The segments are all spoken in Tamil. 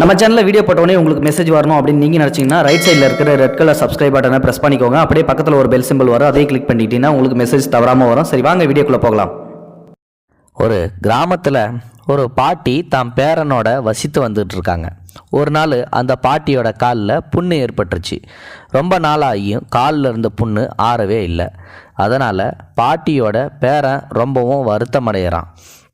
நம்ம சேனலில் வீடியோ போட்டோடனே உங்களுக்கு மெசேஜ் வரணும் அப்படின்னு நீங்கள் நினச்சிங்கன்னா ரைட் சைடில் இருக்கிற ரெட் கலர் சப்ஸ்கிரைப் பட்டனை ப்ரெஸ் பண்ணிக்கோங்க. அப்படியே பக்கத்தில் ஒரு பெல் சிம்பிள் வரும். அதே கிளிக் பண்ணிட்டீங்கன்னா உங்களுக்கு மெசேஜ் தவறாமல் வரும். சரி வாங்க வீடியோக்குள்ளே போகலாம். ஒரு கிராமத்தில் ஒரு பாட்டி தாம் பேரனோட வசித்து வந்துட்டு இருக்காங்க. ஒரு நாள் அந்த பாட்டியோட காலில் புண்ணு ஏற்பட்டுருச்சு. ரொம்ப நாளாகியும் காலில் இருந்த புண்ணு ஆறவே இல்லை. அதனால் பாட்டியோட பேரன் ரொம்பவும் வருத்தமடைகிறான்.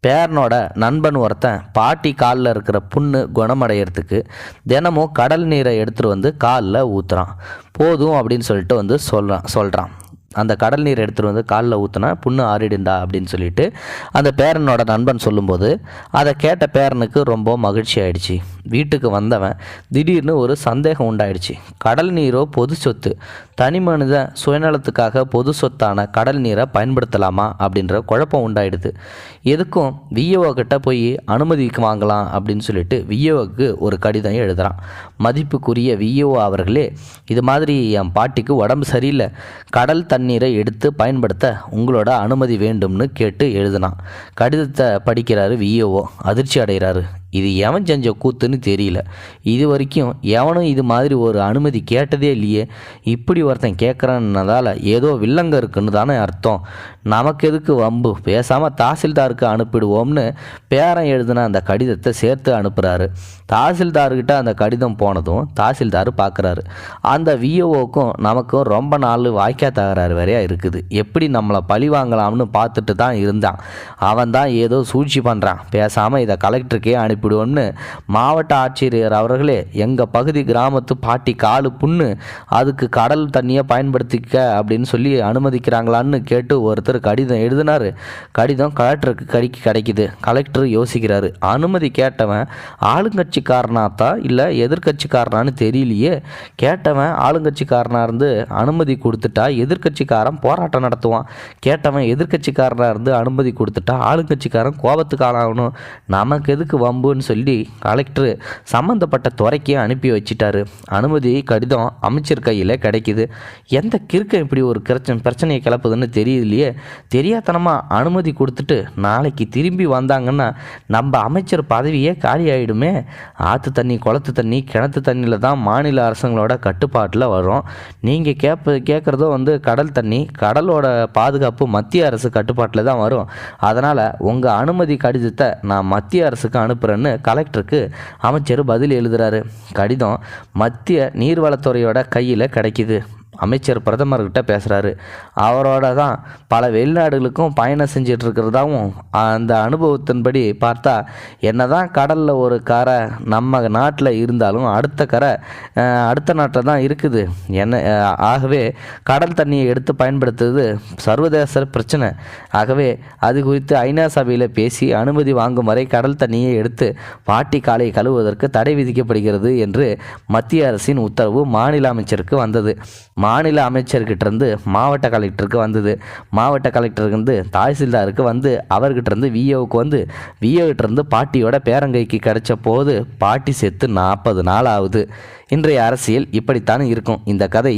பேரனோட நண்பன் ஒருத்தன் பாட்டி காலில் இருக்கிற புண்ணு குணமடைகிறதுக்கு தினமும் கடல் நீரை எடுத்துகிட்டு வந்து காலில் ஊற்றுறான் போதும் அப்படின்னு சொல்லிட்டு வந்து சொல்கிறான் சொல்கிறான் அந்த கடல் நீர் எடுத்துகிட்டு வந்து காலில் ஊற்றுனா புண்ணு ஆறிடுண்டா அப்படின்னு சொல்லிட்டு அந்த பேரனோட நண்பன் சொல்லும்போது அதை கேட்ட பேரனுக்கு ரொம்ப மகிழ்ச்சி ஆயிடுச்சு. வீட்டுக்கு வந்தவன் திடீர்னு ஒரு சந்தேகம் உண்டாயிடுச்சு. கடல் நீரோ பொது சொத்து. தனி மனித சுயநலத்துக்காக பொது சொத்தான கடல் நீரை பயன்படுத்தலாமா அப்படின்ற குழப்பம் உண்டாயிடுது. எதுக்கும் விஏஓ கிட்ட போய் அனுமதிக்கு வாங்கலாம் அப்படின்னு சொல்லிட்டு விஏஓக்கு ஒரு கடிதம் எழுதுகிறான் மதிப்புக்குரிய விஏஓ அவர்களே இது மாதிரி என் பாட்டிக்கு உடம்பு சரியில்லை. கடல் தண்ணீரை எடுத்து பயன்படுத்த உங்களோட அனுமதி வேண்டும்னு கேட்டு எழுதினான். கடிதத்தை படிக்கிறாரு விஏஓ அதிர்ச்சி அடைகிறாரு. இது எவன் செஞ்ச கூத்துன்னு தெரியல. இது வரைக்கும் எவனும் இது மாதிரி ஒரு அனுமதி கேட்டதே இல்லையே. இப்படி ஒருத்தன் கேட்குறான்னதால் ஏதோ வில்லங்க இருக்குன்னு தானே அர்த்தம். நமக்கு எதுக்கு வம்பு? பேசாமல் தாசில்தாருக்கு அனுப்பிடுவோம்னு பேரன் எழுதின அந்த கடிதத்தை சேர்த்து அனுப்புகிறாரு தாசில்தார்கிட்ட அந்த கடிதம் போனதும் தாசில்தார் பார்க்குறாரு அந்த விஓஓக்கும் நமக்கும் ரொம்ப நாள் வாய்க்கா தகராறு வரையா இருக்குது. எப்படி நம்மளை பழி வாங்கலாம்னு பார்த்துட்டு தான் இருந்தான். அவன் தான் ஏதோ சூழ்ச்சி பண்ணுறான் பேசாமல் இதை கலெக்டருக்கே அனுப்பிடுவோம்னு மாவட்ட ஆட்சியர் அவர்களே எங்கள் பகுதி கிராமத்து பாட்டி காலு புண்ணு அதுக்கு கடல் தண்ணியை பயன்படுத்திக்க அப்படின்னு சொல்லி அனுமதிக்கிறாங்களான்னு கேட்டு ஒருத்தர் கடிதம் எழுதினார். கடிதம் கலெக்டருக்கு கடிக்கு கிடைக்குது. கலெக்டர் யோசிக்கிறாரு. அனுமதி கேட்டவன் ஆளுங்கட்சிக்காரனாத்தா இல்லை எதிர்க்கட்சிக்காரனான்னு தெரியலையே. கேட்டவன் ஆளுங்கட்சிக்காரனாக இருந்து அனுமதி கொடுத்துட்டா எதிர்க்கட்சிக்காரன் போராட்டம் நடத்துவான். கேட்டவன் எதிர்க்கட்சிக்காரனாக இருந்து அனுமதி கொடுத்துட்டா ஆளுங்கட்சிக்காரன் கோபத்துக்கு ஆளாகணும். நமக்கு எதுக்கு வம்பு? வம்புன்னு சொல்லி கலெக்டர் சம்மந்தப்பட்ட துறைக்கு அனுப்பி வச்சிட்டாரு. அனுமதி கடிதம் அமைச்சர் கையில் கிடைக்குது. எந்த கிறுக்கம் இப்படி ஒரு பிரச்சனை பிரச்சனையை கிளப்புதுன்னு தெரியலையே தெரியாதனமாக அனுமதி கொடுத்துட்டு நாளைக்கு திரும்பி வந்தாங்கன்னா நம்ம அமைச்சர் பதவியே காலி ஆகிடுமே ஆற்று தண்ணி குளத்து தண்ணி கிணத்து தண்ணியில் தான் மாநில அரசுங்களோட கட்டுப்பாட்டில் வரும் நீங்கள் கேட்ப கேட்குறதும் வந்து கடல் தண்ணி கடலோட பாதுகாப்பு மத்திய அரசு கட்டுப்பாட்டில் தான் வரும். அதனால் உங்கள் அனுமதி கடிதத்தை நான் மத்திய அரசுக்கு அனுப்புகிறேன் அனுப்புகிறேன்னு கலெக்டருக்கு அமைச்சர் பதில் எழுதுறாரு. கடிதம் மத்திய நீர்வளத்துறையோட கையில் கிடைக்குது. அமைச்சர் பிரதமர்கிட்ட பேசுகிறாரு அவரோட தான் பல வெளிநாடுகளுக்கும் பயணம் செஞ்சிட்டு இருக்கிறதாவும் அந்த அனுபவத்தின்படி பார்த்தா என்ன தான் கடலில் ஒரு கரை நம்ம நாட்டில் இருந்தாலும் அடுத்த கரை அடுத்த நாட்டில் தான் இருக்குது. என்ன ஆகவே கடல் தண்ணியை எடுத்து பயன்படுத்துவது சர்வதேச பிரச்சனை. ஆகவே அது குறித்து ஐநா சபையில் பேசி அனுமதி வாங்கும் வரை கடல் தண்ணியை எடுத்து பாட்டி காலை கழுவுவதற்கு தடை விதிக்கப்படுகிறது என்று மத்திய அரசின் உத்தரவு மாநில அமைச்சருக்கு வந்தது. மாநில அமைச்சர்கிட்ட இருந்து மாவட்ட கலெக்டருக்கு வந்தது. மாவட்ட கலெக்டருக்கு வந்து தாசில்தாருக்கு வந்து அவர்கிட்டருந்து விஏவுக்கு வந்து விஏகிட்டருந்து பாட்டியோட பேரங்கைக்கு கிடைச்ச போது பாட்டி செத்து நாற்பது நாள் ஆகுது இன்றைய அரசியல் இப்படித்தான் இருக்கும். இந்த கதை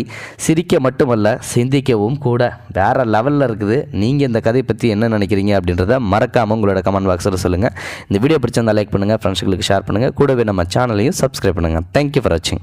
சிரிக்க மட்டுமல்ல சிந்திக்கவும் கூட. வேறு லெவலில் இருக்குது. நீங்கள் இந்த கதை பற்றி என்ன நினைக்கிறீங்க அப்படின்றத மறக்காமல் உங்களோட கமெண்ட் பாக்ஸில் சொல்லுங்கள் இந்த வீடியோ பிடிச்சிருந்தால் லைக் பண்ணுங்கள் ஃப்ரெண்ட்ஸுகளுக்கு ஷேர் பண்ணுங்கள் கூடவே நம்ம சேனலையும் சப்ஸ்கிரைப் பண்ணுங்கள் தேங்க்யூ ஃபார் வாட்சிங்